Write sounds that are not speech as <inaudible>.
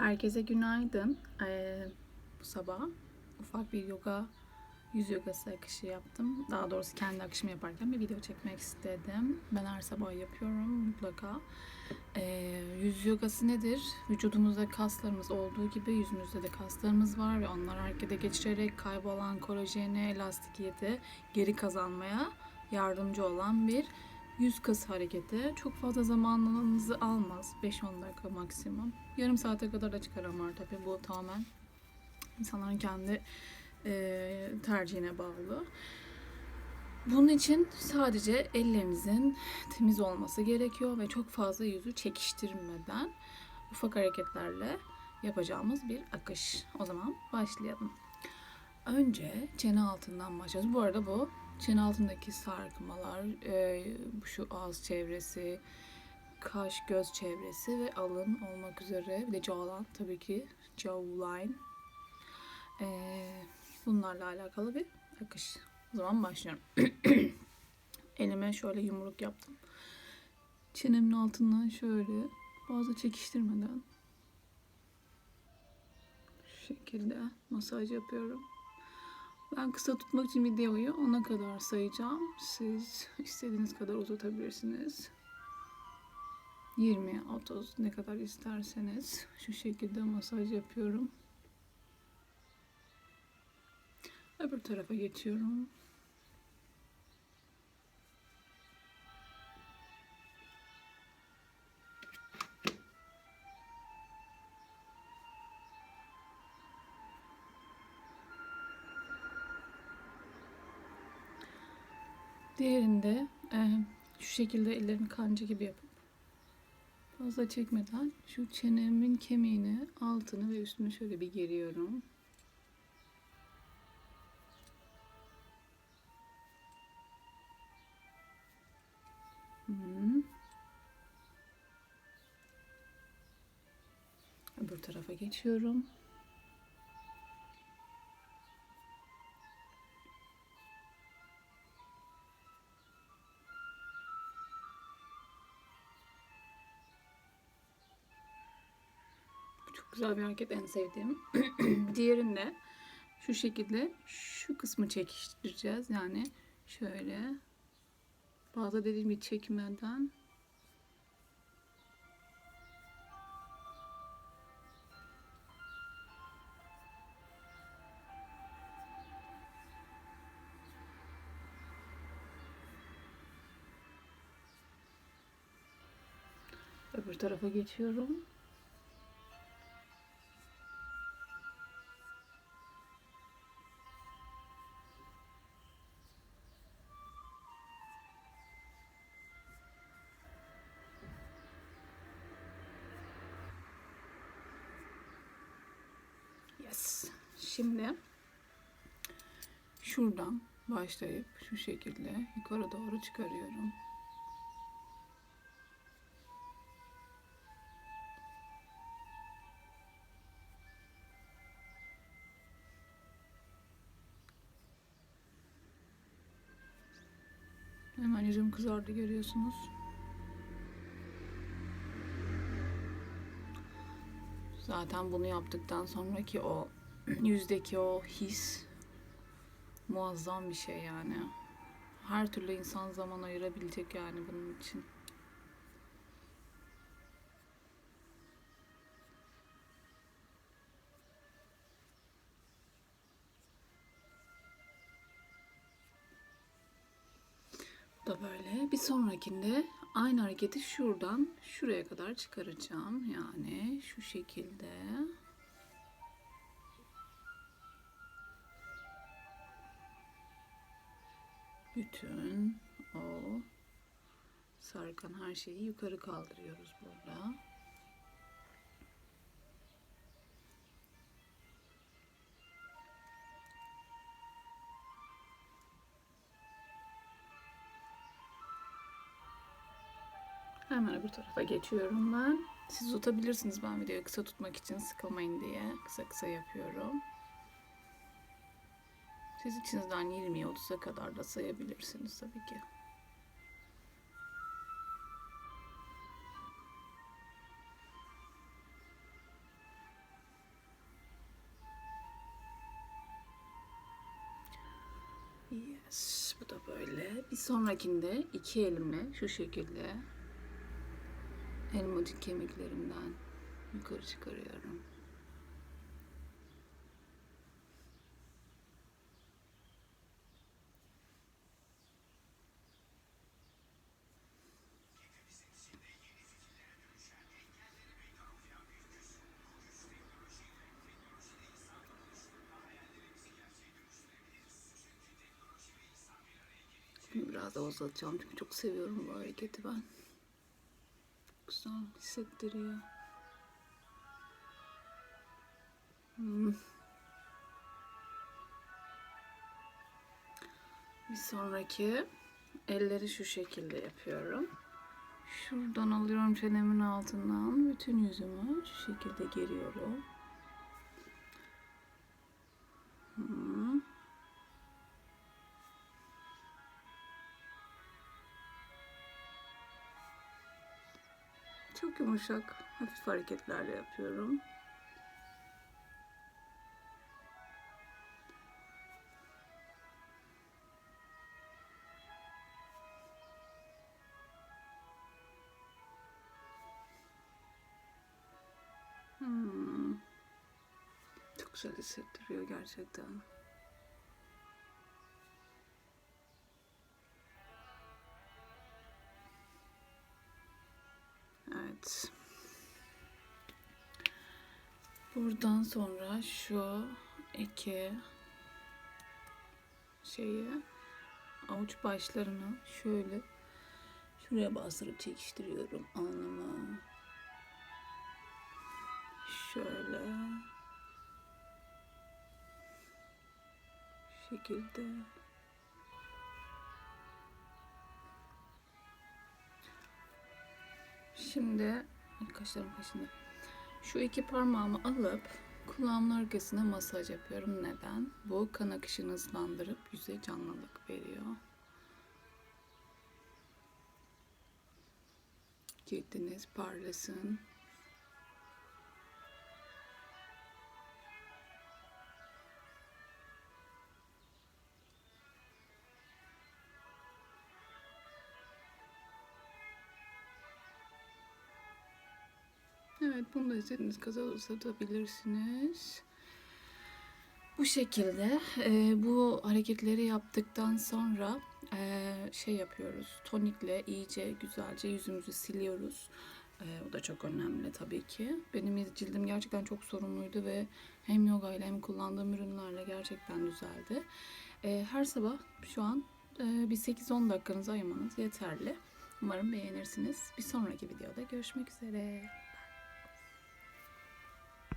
Herkese günaydın. Ee, bu sabah ufak bir yoga, yüz yogası akışı yaptım. Daha doğrusu kendi akışımı yaparken bir video çekmek istedim. Ben her sabah yapıyorum mutlaka. Ee, yüz yogası nedir? Vücudumuzda kaslarımız olduğu gibi yüzümüzde de kaslarımız var ve onları harekete geçirerek kaybolan kolajeni, elastikiyeti geri kazanmaya yardımcı olan bir yüz kası hareketi. Çok fazla zamanınızı almaz. 5-10 dakika maksimum. Yarım saate kadar da çıkaran var tabii. Bu tamamen insanların kendi e, tercihine bağlı. Bunun için sadece ellerimizin temiz olması gerekiyor ve çok fazla yüzü çekiştirmeden ufak hareketlerle yapacağımız bir akış. O zaman başlayalım. Önce çene altından başlıyoruz. Bu arada bu çene altındaki sarkmalar, e, şu ağız çevresi, kaş, göz çevresi ve alın olmak üzere bir de jawline tabii ki jawline. E, bunlarla alakalı bir akış. O zaman başlıyorum. <clears throat> Elime şöyle yumruk yaptım. Çenemin altından şöyle fazla çekiştirmeden şekilde masaj yapıyorum. Ben kısa tutmak için videoyu ona kadar sayacağım. Siz istediğiniz kadar uzatabilirsiniz. 20, 30 ne kadar isterseniz şu şekilde masaj yapıyorum. Öbür tarafa geçiyorum. Diğerinde e, şu şekilde ellerini kanca gibi yapıp fazla çekmeden şu çenemin kemiğini, altını ve üstünü şöyle bir geriyorum. Hı. Öbür tarafa geçiyorum. Güzel bir hareket en sevdiğim. <clears throat> Diğerinde şu şekilde şu kısmı çekiştireceğiz. Yani şöyle fazla dediğim gibi çekmeden öbür tarafa geçiyorum. Yes. Şimdi şuradan başlayıp şu şekilde yukarı doğru çıkarıyorum. Hemen yüzüm kızardı görüyorsunuz. Zaten bunu yaptıktan sonraki o <clears throat> yüzdeki o his muazzam bir şey yani. Her türlü insan zaman ayırabilecek yani bunun için. Da böyle. Bir sonrakinde aynı hareketi şuradan şuraya kadar çıkaracağım. Yani şu şekilde. Bütün o sarkan her şeyi yukarı kaldırıyoruz burada. Hemen öbür tarafa geçiyorum ben. Siz tutabilirsiniz ben videoyu kısa tutmak için sıkılmayın diye kısa kısa yapıyorum. Siz içinizden 20'ye 30'a kadar da sayabilirsiniz tabii ki. Yes, bu da böyle. Bir sonrakinde iki elimi şu şekilde elmacık kemiklerimden yukarı çıkarıyorum. Bunu biraz daha uzatacağım çünkü çok seviyorum bu hareketi ben. Güzel hissettiriyor. Hmm. Bir sonraki elleri şu şekilde yapıyorum. Şuradan alıyorum çenemin altından bütün yüzümü şu şekilde geriyorum. Hmm. Çok yumuşak, hafif hareketlerle yapıyorum. Hmm. Çok güzel hissettiriyor gerçekten. Buradan sonra şu iki şeyi avuç başlarını şöyle şuraya bastırıp çekiştiriyorum alnıma. Şöyle. Şekilde. Şimdi kaşlarım kaşındı. Şu iki parmağımı alıp kulağımın arkasına masaj yapıyorum. Neden? Bu kan akışını hızlandırıp yüze canlılık veriyor. Cildiniz parlasın. Evet bunu da istediğiniz kadar uzatabilirsiniz. Bu şekilde e, bu hareketleri yaptıktan sonra e, şey yapıyoruz. Tonikle iyice güzelce yüzümüzü siliyoruz. E, o da çok önemli tabii ki. Benim cildim gerçekten çok sorunluydu ve hem yoga ile hem kullandığım ürünlerle gerçekten düzeldi. E, her sabah şu an e, bir 8-10 dakikanızı ayırmanız yeterli. Umarım beğenirsiniz. Bir sonraki videoda görüşmek üzere.